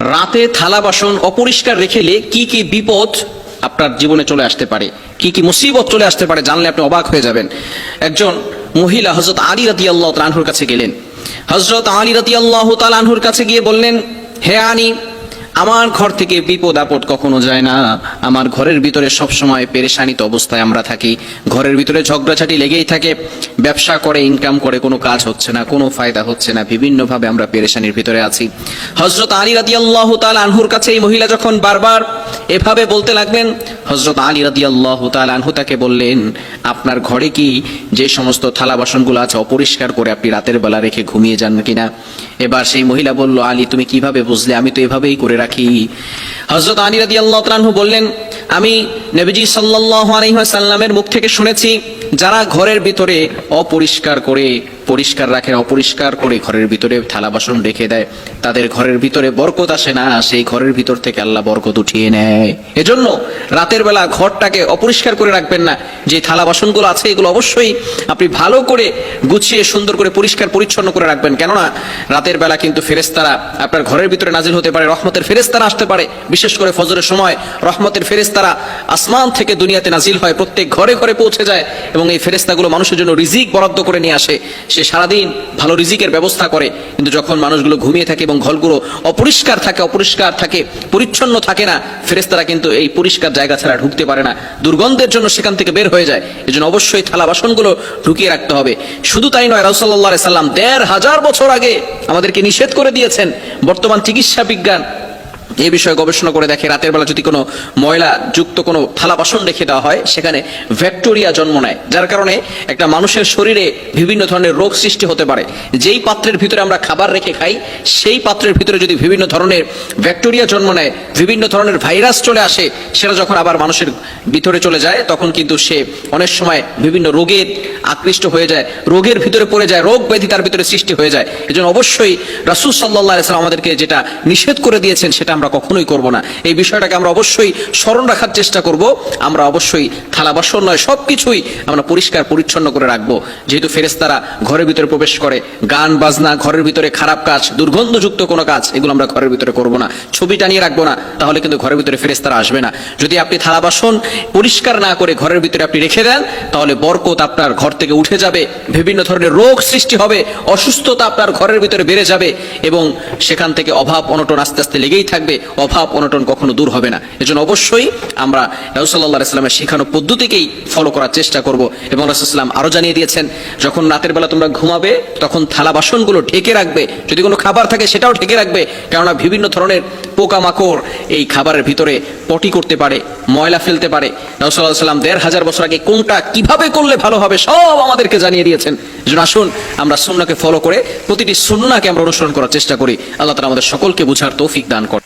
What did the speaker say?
রাতে থালা বাসন অপরিষ্কার রেখেলে কি কি বিপদ আপনার জীবনে চলে আসতে পারে? কি কি মুসিবত চলে আসতে পারে জানলে আপনি অবাক হয়ে যাবেন। একজন মহিলা হজরত আলী রাতি আল্লাহ তালানহুর কাছে গেলেন। হজরত আলী রাতি আল্লাহ তালানহুর কাছে গিয়ে বললেন, হে আনি আমার ঘর থেকে বিপদ আপদ কখনো যায় না। আমার ঘরের ভিতরে সব সময় পেরেশানিত অবস্থায় আমরা থাকি। ঘরের ভিতরে ঝগড়াঝাটি লেগেই থাকে। ব্যবসা করে ইনকাম করে, কোনো কাজ হচ্ছে না, কোনো ফায়দা হচ্ছে না। বিভিন্নভাবে আমরা পেরেশানির ভিতরে আছি। হজরত আলী রাদি আল্লাহ তাল আনহুর কাছে এই মহিলা যখন বারবার এভাবে বলতে লাগলেন হজরত আলী রাদি আল্লাহ তাল আনহু তাকে বললেন, আপনার ঘরে কি যে সমস্ত থালা বাসনগুলো আছে অপরিষ্কার করে আপনি রাতের বেলা রেখে ঘুমিয়ে যান কিনা? এবার সেই মহিলা বলল, আলী, তুমি কীভাবে বুঝলে? আমি তো এভাবেই করে রাখি। হজরত আলী রাদি আল্লাহ তালহু বললেন, আমি নবীজি সাল্লাহ আলহিহাসাল্লামের মুখ থেকে শুনেছি, যারা ঘরের ভিতরে অপরিষ্কার করে পরিষ্কার রাখে না, অপরিষ্কার করে ঘরের ভিতরে থালা বাসন রেখে দেয়। তাদের ঘরের ভিতরে বরকত আসে না, সেই ঘরের ভিতর থেকে আল্লাহ বরকত উঠিয়ে নেয়। এজন্য রাতের বেলা ঘরটাকে অপরিষ্কার করে রাখবেন না। যে থালা বাসনগুলো আছে, এগুলো অবশ্যই আপনি ভালো করে গুছিয়ে, সুন্দর করে পরিষ্কার, পরিচ্ছন্ন করে রাখবেন। কেননা রাতের বেলা কিন্তু ফেরেস্তারা আপনার ঘরের ভিতরে নাজিল হতে পারে, রহমতের ফেরেস্তারা আসতে পারে। বিশেষ করে ফজরের সময় রহমতের ফেরেস্তারা আসমান থেকে দুনিয়াতে নাজিল হয়, প্রত্যেক ঘরে ঘরে পৌঁছে যায় এবং এই ফেরেস্তাগুলো মানুষের জন্য রিজিক বরাদ্দ করে নিয়ে আসে। সে সারাদিন ভালো রিজিকের ব্যবস্থা করে। কিন্তু যখন মানুষগুলো ঘুমিয়ে থাকে এবং ঘরগুলো অপরিষ্কার থাকে অপরিষ্কার থাকে, পরিচ্ছন্ন থাকে না ফেরেস্তারা কিন্তু এই পরিষ্কার জায়গা ছাড়া ঢুকতে পারে না। দুর্গন্ধের জন্য সেখান থেকে বের হয়ে যায়। এই জন্য অবশ্যই থালা বাসনগুলো ঢুকিয়ে রাখতে হবে। শুধু তাই নয় রাউসাল্লাহ সাল্লাম দেড় হাজার বছর আগে আমাদেরকে নিষেধ করে দিয়েছেন, বর্তমান চিকিৎসা বিজ্ঞান। এই বিষয়ে গবেষণা করে দেখে রাতের বেলা যদি কোনো ময়লা যুক্ত কোনো থালা বাসন রেখে দেওয়া হয়, সেখানে ভ্যাক্টোরিয়া জন্ম নেয়, যার কারণে একটা মানুষের শরীরে বিভিন্ন ধরনের রোগ সৃষ্টি হতে পারে। যেই পাত্রের ভিতরে আমরা খাবার রেখে খাই, সেই পাত্রের ভিতরে যদি বিভিন্ন ধরনের ভ্যাক্টোরিয়া জন্ম নেয়, বিভিন্ন ধরনের ভাইরাস চলে আসে, সেটা যখন আবার মানুষের ভিতরে চলে যায়, তখন কিন্তু সে অনেক সময় বিভিন্ন রোগের আকৃষ্ট হয়ে যায়, রোগের ভিতরে পড়ে যায়, রোগ ব্যাধি তার ভিতরে সৃষ্টি হয়ে যায়। এজন্য অবশ্যই রাসুল সাল্লাহ আমাদেরকে যেটা নিষেধ করে দিয়েছেন, সেটা আমরা কখনোই করব না। এই বিষয়টাকে আমরা অবশ্যই স্মরণ রাখার চেষ্টা করব। আমরা অবশ্যই থালা বাসন নয় সব কিছুই আমরা পরিষ্কার, পরিচ্ছন্ন করে রাখব। যেহেতু ফেরেস্তারা ঘরের ভিতরে প্রবেশ করে, গান, বাজনা, ঘরের ভিতরে খারাপ কাজ, দুর্গন্ধযুক্ত কোনো কাজ, এগুলো আমরা ঘরের ভিতরে করব না। ছবি টানিয়ে রাখব না, তাহলে কিন্তু ঘরের ভিতরে ফেরেস্তারা আসবে না। যদি আপনি থালা বাসন পরিষ্কার না করে ঘরের ভিতরে আপনি রেখে দেন, তাহলে বরকত আপনার ঘর থেকে উঠে যাবে, বিভিন্ন ধরনের রোগ সৃষ্টি হবে, অসুস্থতা আপনার ঘরের ভিতরে বেড়ে যাবে এবং সেখান থেকে অভাব, অনটন আস্তে আস্তে লেগেই থাকবে। অভাব অনটন কখনো দূর হবে না। এজন্য অবশ্যই আমরা রাসুল্লাহ ইসলামের শেখানো পদ্ধতিকেই ফলো করার চেষ্টা করব। এবং রাসুলাম আরও জানিয়ে দিয়েছেন, যখন রাতের বেলা তোমরা ঘুমাবে, তখন থালা বাসনগুলো ঢেকে রাখবে। যদি কোনো খাবার থাকে, সেটাও ঢেকে রাখবে। কেননা বিভিন্ন ধরনের পোকামাকড় এই খাবারের ভিতরে পটি করতে পারে, ময়লা ফেলতে পারে। রাসুল্লাহ সাল্লাম দেড় হাজার বছর আগে কোনটা কীভাবে করলে ভালো হবে, সব আমাদেরকে জানিয়ে দিয়েছেন। এজন্য আসুন, আমরা সুন্নাকে ফলো করে প্রতিটি সুন্নাকে আমরা অনুসরণ করার চেষ্টা করি। আল্লাহ তালা আমাদের সকলকে বুঝার তৌফিক দান করে